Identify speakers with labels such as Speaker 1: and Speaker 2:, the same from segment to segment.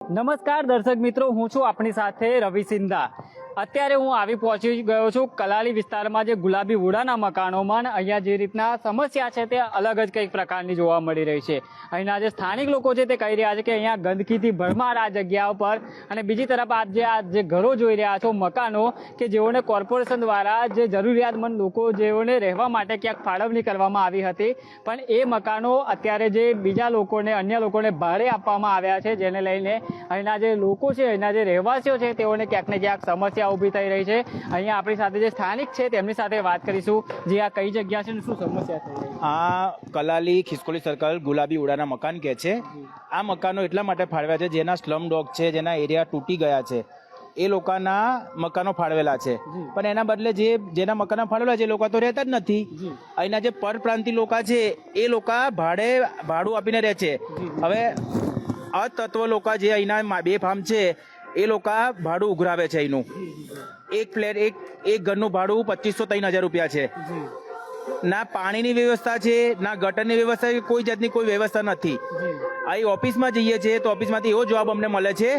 Speaker 1: નમસ્કાર દર્શક મિત્રો હું છું આપણી સાથે રવિ સિંધા. અત્યારે હું આવી પહોંચી ગયો છું કલાલી વિસ્તારમાં જે ગુલાબી વુડાના મકાનોમાં અહીંયા જે રીતના સમસ્યા છે તે અલગ જ કંઈક પ્રકારની જોવા મળી રહી છે. અહીંના જે સ્થાનિક લોકો છે તે કહી રહ્યા છે કે અહીંયા ગંદકીથી ભરમાર આ જગ્યા ઉપર અને બીજી તરફ આ જે આ જે ઘરો જોઈ રહ્યા છો, મકાનો, કે જેઓને કોર્પોરેશન દ્વારા જે જરૂરિયાતમંદ લોકો જેઓને રહેવા માટે ક્યાંક ફાળવણી કરવામાં આવી હતી, પણ એ મકાનો અત્યારે જે બીજા લોકોને, અન્ય લોકોને ભાડે આપવામાં આવ્યા છે, જેને લઈને અહીંના જે લોકો છે, અહીંના જે રહેવાસીઓ છે, તેઓને ક્યાંક ને ક્યાંક સમસ્યા ઊભી થઈ રહી છે. અહીંયા આપણી સાથે જે સ્થાનિક છે તેમની સાથે વાત કરીશું. જે આ કઈ જગ્યા છે ને શું સમસ્યા થઈ રહી
Speaker 2: આ કલાલી ખિસકોલી સર્કલ ગુલાબી ઉડાના મકાન કે છે. આ મકાનો એટલા માટે ફાળવ્યા છે જેના સ્લમ ડોગ છે જેના એરિયા તૂટી ગયા છે. એ લોકોના મકાનો ફાળવેલા છે. પણ એના બદલે જે જેના મકાનો ફાળવેલા છે એ લોકો તો રહેતા જ નથી. અહીંના જે પરપ્રાંતિ લોકો છે એ લોકો ભાડે ભાડું આપીને રહે છે. હવે અતત્વ લોકો જે અહીંના બે ફાર્મ છે એ લોકો ભાડું ઉઘરાવે છે એનું એક ફ્લેટ એક એક ઘરનું ભાડું પચીસો ત્રણ હજાર રૂપિયા છે. ના પાણીની વ્યવસ્થા છે ના ગટરની વ્યવસ્થા કોઈ જાતની કોઈ વ્યવસ્થા નથી. અહીં ઓફિસમાં જઈએ છીએ તો ઓફિસમાંથી એવો જવાબ અમને મળે છે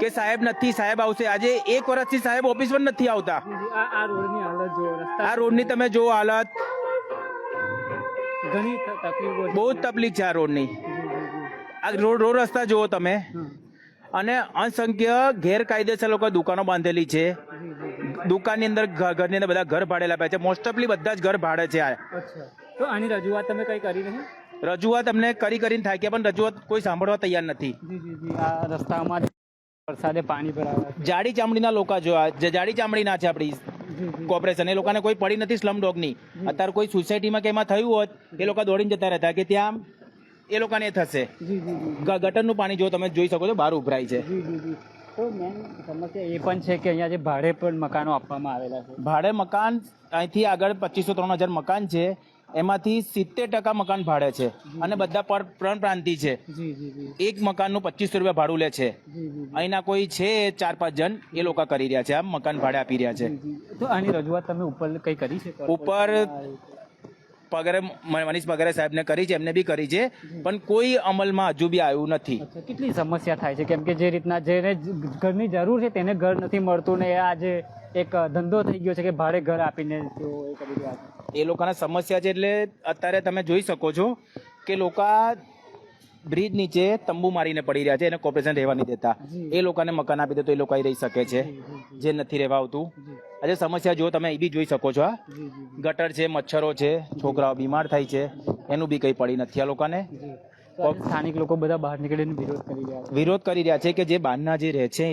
Speaker 2: કે સાહેબ નથી સાહેબ આવશે. આજે એક વર્ષથી સાહેબ ઓફિસ પર નથી આવતા.
Speaker 1: આ રોડની
Speaker 2: તમે જો હાલત.
Speaker 1: ઘણી.
Speaker 2: બહુ જ તકલીફ છે આ રોડની. આ રોડ રોડ રસ્તા જુઓ તમે. અને અસંખ્ય ગેરકાયદેસર લોકો દુકાનો બાંધેલી છે. દુકાનની અંદર ઘરની અંદર બધા ઘર ભાડે લાવ્યા છે. મોસ્ટ ઓફલી બધા જ ઘર ભાડે છે આ.
Speaker 1: તો આની રજૂઆત તમે કઈ કરી નહીં?
Speaker 2: રજૂઆત અમને કરી કરીને થાક્યા પણ રજૂઆત કોઈ સાંભળવા તૈયાર નથી.
Speaker 1: આ રસ્તામાં વરસાદે પાણી ભરાવા
Speaker 2: જાડી ચામડીના લોકો જો આ જે જાડી ચામડીના છે આપણી કોર્પોરેશન એ લોકોને કોઈ પડી નથી સ્લમ ડોગની અત્યારે કોઈ સોસાયટીમાં કે એમાં થયું હોત એ લોકો દોડીને જતા રહેતા કે ત્યાં એ લોકોને થશે. ગટરનું પાણી જો તમે જોઈ શકો છો બહાર ઉભરાય છે.
Speaker 1: તો મેન સમસ્યા એ પણ છે કે અહીંયા જે ભાડે પણ મકાનો આપવામાં આવેલા છે.
Speaker 2: ભાડે મકાન અહીંથી આગળ પચીસો ત્રણ હજાર મકાન છે. એમાંથી સિત્તેર ટકા મકાન ભાડે છે. અને બધા પર પ્રણ પ્રાંતિ છે. એક મકાનનું પચીસો રૂપિયા ભાડું લે છે. અહીંના કોઈ છે ચાર પાંચ જણ એ લોકો કરી રહ્યા છે. આ મકાન ભાડે આપી રહ્યા છે.
Speaker 1: તો આની રજૂઆત તમે ઉપર કઈ કરી છે?
Speaker 2: ઉપર પગારે મનીષ પગરે સાહેબને કરી છે એમને બી કરી છે પણ કોઈ અમલમાં હજુ બી આવ્યું નથી.
Speaker 1: કેટલી સમસ્યા થાય છે? કેમ કે જે રીતના જેને ઘરની જરૂર છે તેને ઘર નથી મળતું ને આજે એક ધંધો થઈ ગયો છે કે ભાડે ઘર આપીને એ કરી રહ્યા છે.
Speaker 2: એ લોકોના સમસ્યા છે એટલે અત્યારે તમે જોઈ શકો છો કે લોકો બ્રિજ નીચે તંબુ મારીને પડી રહ્યા છે એને કોર્પોરેશન રહેવા નહીં દેતા. એ લોકોને મકાન આપી દે તો એ લોકો રહી શકે છે
Speaker 1: જી, જી, જી.
Speaker 2: જે નથી રહેવા આવતું.
Speaker 1: જી.
Speaker 2: આજે સમસ્યા જો તમે એ બી જોઈ શકો છો
Speaker 1: જી જી
Speaker 2: ગટર છે મચ્છરો છે છોકરાઓ બીમાર થાય છે એનું બી કંઈ પડી નથી આ લોકોને.
Speaker 1: જી. સ્થાનિક લોકો બધા બહાર નીકળીને વિરોધ કરી રહ્યા છે.
Speaker 2: વિરોધ કરી રહ્યા છે કે જે બહારના જે રહે છે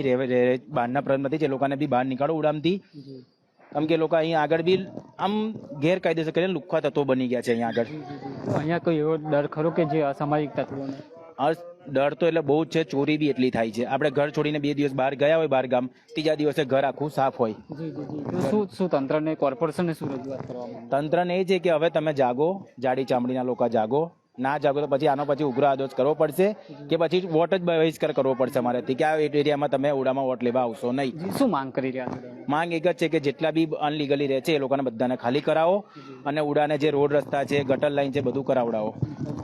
Speaker 2: બહારના પ્રતિનિધિ છે એ લોકોને બી બહાર નીકાળો ઉડામથી. કેમ કે લોકો અહીંયા આગળ બી આમ ગેરકાયદેસર કરીને લુખ્ખા તત્વો બની ગયા છે અહીંયા આગળ.
Speaker 1: અહીંયા કોઈ એવો ડર ખરો કે જે અસામાજિક તત્વોને
Speaker 2: ડર તો એટલે બહુ જ છે ચોરી બી એટલી થાય છે. આપણે ઘર છોડીને બે દિવસ બહાર ગયા હોય બહાર ગામ ત્રીજા દિવસે ઘર આખું સાફ હોય.
Speaker 1: શું શું તંત્રને કોર્પોરેશનને શું રજૂઆત કરવા
Speaker 2: તંત્રને એ છે કે હવે તમે જાગો જાડી ચામડીના લોકો જાગો ના જાગો તો પછી આનો પછી ઉગ્ર આદોશ કરવો પડશે કે પછી વોટ જ બહિષ્કાર કરવો પડશે અમારેથી કે આ એરિયામાં તમે ઉડામાં વોટ લેવા આવશો નહીં.
Speaker 1: શું માંગ કરી રહ્યા છો
Speaker 2: માંગ એક જ છે કે જેટલા બી અનલીગલી રહે છે એ લોકોને બધાને ખાલી કરાવો અને ઉડાને જે રોડ રસ્તા છે ગટર લાઈન છે બધું કરાવડાવો.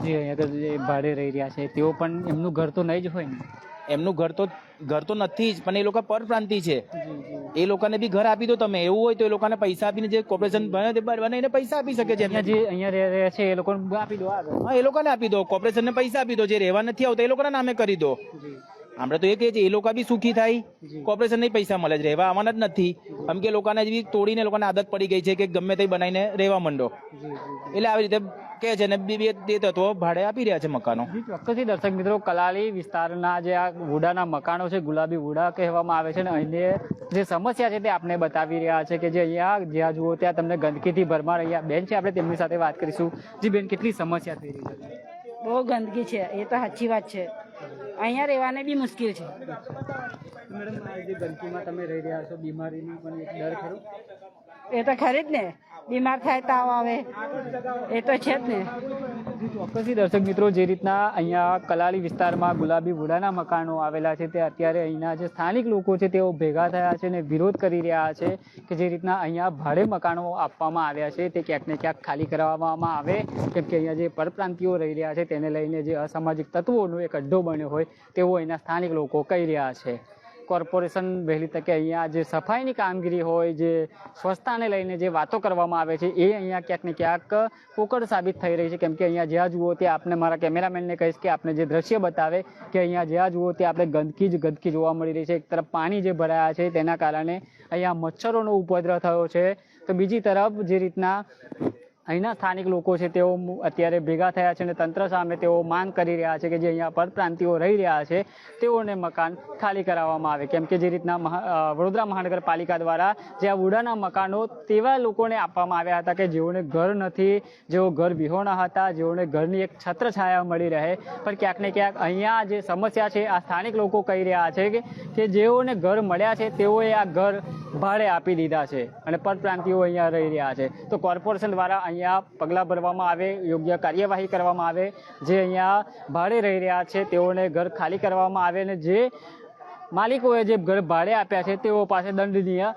Speaker 1: જે અહીંયા તો જે ભાડે રહી રહ્યા છે તેઓ પણ એમનું ઘર તો નહીં જ હોય ને?
Speaker 2: એમનું ઘર તો ઘર તો નથી જ પણ એ લોકો પરપ્રાંતિ છે.
Speaker 1: જી જી
Speaker 2: એ લોકોને બી ઘર આપી દો તમે. એવું હોય તો એ લોકોને પૈસા આપીને જે કોર્પોરેશન બને તે બને એને પૈસા આપી શકે છે
Speaker 1: અહીંયા જે અહીંયા રહે છે એ લોકોને આપી દો
Speaker 2: હા એ લોકોને આપી દો. કોર્પોરેશનને પૈસા આપી દો. જે રહેવા નથી આવતા એ લોકોના નામે કરી દો.
Speaker 1: જી.
Speaker 2: આપણે તો એ કહીએ છીએ એ લોકો બી સુખી થાય. કોર્પોરેશન નહીં પૈસા મળે જ રહેવા આવવાના જ નથી. કેમ કે લોકોને બી તોડીને લોકોને આદત પડી ગઈ છે કે ગમે તે બનાવીને રહેવા માંડો.
Speaker 1: જી જી.
Speaker 2: એટલે આવી રીતે કહે છે ને બે તે તત્વો ભાડે આપી રહ્યા છે મકાનો.
Speaker 1: ચોક્કસથી દર્શક મિત્રો કલાલી વિસ્તારના જે આ વુડાના મકાનો છે ગુલાબી વુડા કહેવામાં આવે છે ને અહીંની જે સમસ્યા છે તે આપણે બતાવી રહ્યા છે કે જે અહીંયા જ્યાં જુઓ ત્યાં તમને ગંદકીથી ભરમાર અહીંયા બેન છે. આપણે તેમની સાથે વાત કરીશું. જી બેન કેટલી સમસ્યા થઈ રહી છે?
Speaker 3: બહુ ગંદકી છે. એ તો સાચી વાત છે. અહીંયા રહેવાને બી મુશ્કેલ છે.
Speaker 1: મેડમ આ જે ગંદકીમાં તમે રહી રહ્યા છો બીમારીની પણ એક ડર ખરો?
Speaker 3: એ તો ખરી જ ને. બીમાર થાય તાવ આવે. એ તો છે જ ને.
Speaker 1: ચોક્કસથી દર્શક મિત્રો, જે રીતના અહીંયા કલાલી વિસ્તારમાં ગુલાબી વુડાના મકાનો આવેલા છે, તે અત્યારે અહીંના જે સ્થાનિક લોકો છે, તેઓ ભેગા થયા છે અને વિરોધ કરી રહ્યા છે કે જે રીતના અહીંયા ભાડે મકાનો આપવામાં આવ્યા છે, તે ક્યાંક ને ક્યાંક ખાલી કરાવવામાં આવે. કેમ કે અહીંયા જે પરપ્રાંતિઓ રહી રહ્યા છે, તેને લઈને જે અસામાજિક તત્વોનો એક અડ્ડો બન્યો હોય, તેવો અહીંના સ્થાનિક લોકો કહી રહ્યા છે. કોર્પોરેશન વહેલી તકે અહીંયા જે સફાઈની કામગીરી હોય, જે સ્વચ્છતાને લઈને જે વાતો કરવામાં આવે છે, એ અહીંયા ક્યાંક ને ક્યાંક પોકળ સાબિત થઈ રહી છે. કેમ કે અહીંયા જ્યાં જુઓ ત્યાં આપને મારા કેમેરામેનને કહીશ કે આપને જે દ્રશ્ય બતાવે કે અહીંયા જ્યાં જુઓ ત્યાં આપણે ગંદકી જ ગંદકી જોવા મળી રહી છે. એક તરફ પાણી જે ભરાયા છે તેના કારણે અહીંયા મચ્છરોનો ઉપદ્રવ થયો છે. તો બીજી તરફ જે રીતના અહીંના સ્થાનિક લોકો છે, તેઓ અત્યારે ભેગા થયા છે અને તંત્ર સામે તેઓ માંગ કરી રહ્યા છે કે જે અહીંયા પરપ્રાંતિઓ રહી રહ્યા છે, તેઓને મકાન ખાલી કરાવવામાં આવે. કેમ કે જે રીતના વડોદરા મહાનગરપાલિકા દ્વારા જે આ વુડાના મકાનો તેવા લોકોને આપવામાં આવ્યા હતા કે જેઓને ઘર નથી, જેઓ ઘર વિહોણા હતા, જેઓને ઘરની એક છત્ર છાયા મળી રહે. પણ ક્યાંક ને ક્યાંક અહીંયા જે સમસ્યા છે, આ સ્થાનિક લોકો કહી રહ્યા છે કે જેઓને ઘર મળ્યા છે, તેઓએ આ ઘર ભાડે આપી દીધા છે અને પરપ્રાંતિઓ અહીંયા રહી રહ્યા છે. તો કોર્પોરેશન દ્વારા અહીંયા પગલાં ભરવામાં આવે, યોગ્ય કાર્યવાહી કરવામાં આવે. જે અહીંયા ભાડે રહી રહ્યા છે, તેઓને ઘર ખાલી કરવામાં આવે અને જે માલિકોએ જે ઘર ભાડે આપ્યા છે, તેઓ પાસે દંડનીય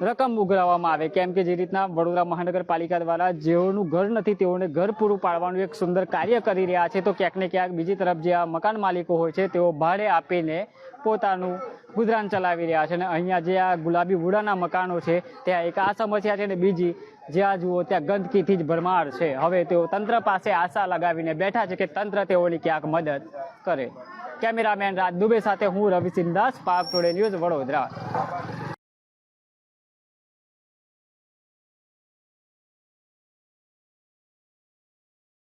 Speaker 1: રકમ ઉઘરાવવામાં આવે. કેમ કે જે રીતના વડોદરા મહાનગરપાલિકા દ્વારા જેઓનું ઘર નથી, તેઓને ઘર પૂરું પાડવાનું એક સુંદર કાર્ય કરી રહ્યા છે. તો ક્યાંક ને ક્યાંક બીજી તરફ જે આ મકાન માલિકો હોય છે, તેઓ ભાડે આપીને પોતાનું ગુજરાન ચલાવી રહ્યા છે. અને અહીંયા જે આ ગુલાબી વુડાના મકાનો છે, ત્યાં એક આ સમસ્યા છે ને બીજી જ્યાં જુઓ ત્યાં ગંદકીથી જ ભરમાર છે. હવે તેઓ તંત્ર પાસે આશા લગાવીને બેઠા છે કે તંત્ર તેઓની ક્યાંક મદદ કરે. કેમેરામેન રાજ દુબે સાથે હું રવિ સિંદાસ પાક ટોડે ન્યૂઝ વડોદરા.